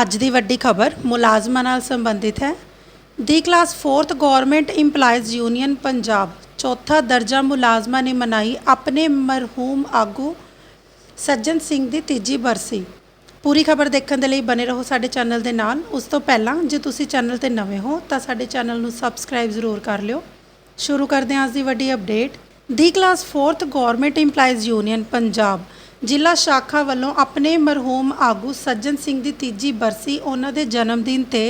ਅੱਜ ਦੀ ਵੱਡੀ ਖਬਰ ਮੁਲਾਜ਼ਮਾਂ ਨਾਲ ਸੰਬੰਧਿਤ ਹੈ। ਦੀ class 4th government EMPLOYEES union Punjab ਚੌਥਾ ਦਰਜਾ ਮੁਲਾਜ਼ਮਾਂ ਨੇ ਮਨਾਈ ਆਪਣੇ ਮਰਹੂਮ ਆਗੂ ਸੱਜਣ ਸਿੰਘ ਦੀ ਤੀਜੀ ਬਰਸੀ। ਪੂਰੀ ਖਬਰ ਦੇਖਣ ਦੇ ਲਈ ਬਨੇ ਰਹੋ ਸਾਡੇ ਚੈਨਲ ਦੇ ਨਾਲ। ਉਸ ਤੋਂ ਪਹਿਲਾਂ ਜੇ ਤੁਸੀਂ ਚੈਨਲ ਤੇ ਨਵੇਂ ਹੋ ਤਾਂ ਸਾਡੇ ਚੈਨਲ ਨੂੰ ਸਬਸਕ੍ਰਾਈਬ ਜ਼ਰੂਰ ਕਰ ਲਿਓ। ਸ਼ੁਰੂ ਕਰਦੇ ਹਾਂ ਅੱਜ ਦੀ ਵੱਡੀ ਅਪਡੇਟ। ਦੀ class 4th government EMPLOYEES union Punjab ਜ਼ਿਲ੍ਹਾ ਸ਼ਾਖਾ ਵੱਲੋਂ ਆਪਣੇ ਮਰਹੂਮ ਆਗੂ ਸੱਜਣ ਸਿੰਘ ਦੀ ਤੀਜੀ ਬਰਸੀ ਉਹਨਾਂ ਦੇ ਜਨਮ ਦਿਨ ਤੇ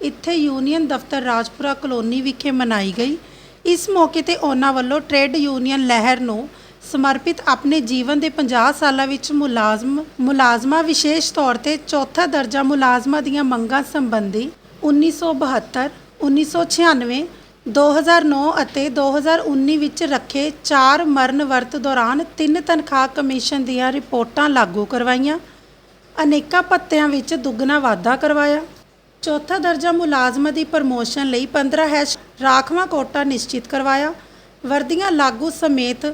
ਇੱਥੇ ਯੂਨੀਅਨ ਦਫ਼ਤਰ ਰਾਜਪੁਰਾ ਕਲੋਨੀ ਵਿਖੇ ਮਨਾਈ ਗਈ। ਇਸ ਮੌਕੇ ਤੇ ਉਹਨਾਂ ਵੱਲੋਂ ਟ੍ਰੇਡ ਯੂਨੀਅਨ ਲਹਿਰ ਨੂੰ ਸਮਰਪਿਤ ਆਪਣੇ ਜੀਵਨ ਦੇ 50 ਸਾਲਾਂ ਵਿੱਚ ਮੁਲਾਜ਼ਮ ਮੁਲਾਜ਼ਮਾਂ ਵਿਸ਼ੇਸ਼ ਤੌਰ ਤੇ ਚੌਥਾ ਦਰਜਾ ਮੁਲਾਜ਼ਮਾਂ ਦੀਆਂ ਮੰਗਾਂ ਸੰਬੰਧੀ 1972 1996 2009 ਅਤੇ 2019 ਵਿੱਚ ਰੱਖੇ ਚਾਰ ਮਰਨ ਵਰਤ ਦੌਰਾਨ ਤਿੰਨ ਤਨਖਾਹ ਕਮਿਸ਼ਨ ਦੀਆਂ ਰਿਪੋਰਟਾਂ ਲਾਗੂ ਕਰਵਾਈਆਂ। ਅਨੇਕਾਂ ਭੱਤਿਆਂ ਵਿੱਚ ਦੁੱਗਣਾ ਵਾਧਾ ਕਰਵਾਇਆ। ਚੌਥਾ ਦਰਜਾ ਮੁਲਾਜ਼ਮਾਂ ਦੀ ਪ੍ਰਮੋਸ਼ਨ ਲਈ 15 ਹੈਸ਼ ਰਾਖਵਾਂ ਕੋਟਾ ਨਿਸ਼ਚਿਤ ਕਰਵਾਇਆ। ਵਰਦੀਆਂ ਲਾਗੂ ਸਮੇਤ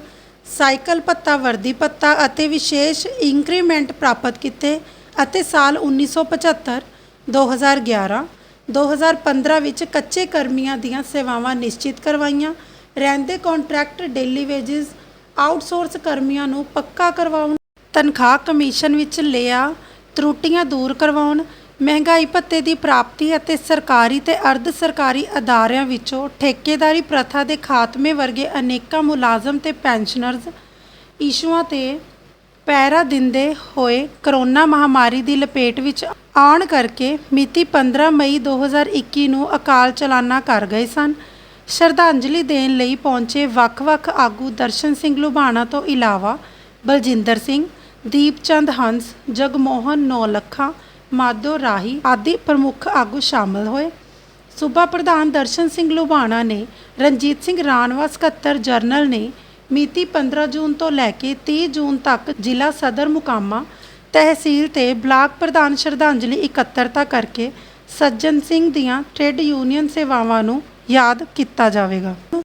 ਸਾਈਕਲ ਭੱਤਾ ਵਰਦੀ ਭੱਤਾ ਅਤੇ ਵਿਸ਼ੇਸ਼ ਇੰਕਰੀਮੈਂਟ ਪ੍ਰਾਪਤ ਕੀਤੇ ਅਤੇ ਸਾਲ 1975 2011 2015 ਵਿੱਚ ਕੱਚੇ ਕਰਮੀਆਂ ਦੀਆਂ ਸੇਵਾਵਾਂ ਨਿਸ਼ਚਿਤ ਕਰਵਾਈਆਂ। ਰਹਿੰਦੇ ਕੰਟਰੈਕਟ ਡੇਲੀ ਵੇਜਸ ਆਊਟਸੋਰਸ ਕਰਮੀਆਂ ਨੂੰ ਪੱਕਾ ਕਰਵਾਉਣ, ਤਨਖਾਹ ਕਮਿਸ਼ਨ ਵਿੱਚ ਲਿਆ, ਤਰੁੱਟੀਆਂ ਦੂਰ ਕਰਵਾਉਣ, ਮਹਿੰਗਾਈ ਭੱਤੇ ਦੀ ਪ੍ਰਾਪਤੀ ਅਤੇ ਸਰਕਾਰੀ ਤੇ ਅਰਧ ਸਰਕਾਰੀ ਅਦਾਰਿਆਂ ਵਿੱਚੋਂ ਠੇਕੇਦਾਰੀ ਪ੍ਰਥਾ ਦੇ ਖਾਤਮੇ ਵਰਗੇ ਅਨੇਕਾਂ ਮੁਲਾਜ਼ਮ ਤੇ ਪੈਨਸ਼ਨਰਜ਼। ਇਸ਼ੂਆਂ ਤੇ ਪਹਿਰਾ ਦਿੰਦੇ ਹੋਏ ਕਰੋਨਾ ਮਹਾਮਾਰੀ ਦੀ ਲਪੇਟ ਵਿੱਚ ਆਉਣ ਕਰਕੇ ਮਿਤੀ 15 ਮਈ 2021 ਨੂੰ ਅਕਾਲ ਚਲਾਨਾ ਕਰ ਗਏ ਸਨ। ਸ਼ਰਧਾਂਜਲੀ ਦੇਣ ਲਈ ਪਹੁੰਚੇ ਵੱਖ-ਵੱਖ ਆਗੂ ਦਰਸ਼ਨ ਸਿੰਘ ਲੁਬਾਣਾ ਤੋਂ ਇਲਾਵਾ ਬਲਜਿੰਦਰ ਸਿੰਘ, ਦੀਪਚੰਦ ਹੰਸ, ਜਗਮੋਹਨ ਨੌਲੱਖਾ, ਮਾਧੋ ਰਾਹੀ ਆਦਿ ਪ੍ਰਮੁੱਖ ਆਗੂ ਸ਼ਾਮਲ ਹੋਏ। ਸੂਬਾ ਪ੍ਰਧਾਨ ਦਰਸ਼ਨ ਸਿੰਘ ਲੁਬਾਣਾ ਨੇ ਰਣਜੀਤ ਸਿੰਘ ਰਾਣਵਾ ਸਕੱਤਰ ਜਰਨਲ ਨੇ ਮਿਤੀ 15 ਜੂਨ ਤੋਂ ਲੈ ਕੇ 30 ਜੂਨ ਤੱਕ ਜ਼ਿਲ੍ਹਾ ਸਦਰ ਮੁਕਾਮਾ ਤਹਿਸੀਲ ਤੇ ਬਲਾਕ ਪ੍ਰਧਾਨ ਸ਼ਰਧਾਂਜਲੀ ਇਕੱਤਰਤਾ ਕਰਕੇ ਸੱਜਣ ਸਿੰਘ ਦੀਆਂ ਟ੍ਰੇਡ ਯੂਨੀਅਨ ਸੇਵਾਵਾਂ ਨੂੰ ਯਾਦ ਕੀਤਾ ਜਾਵੇਗਾ।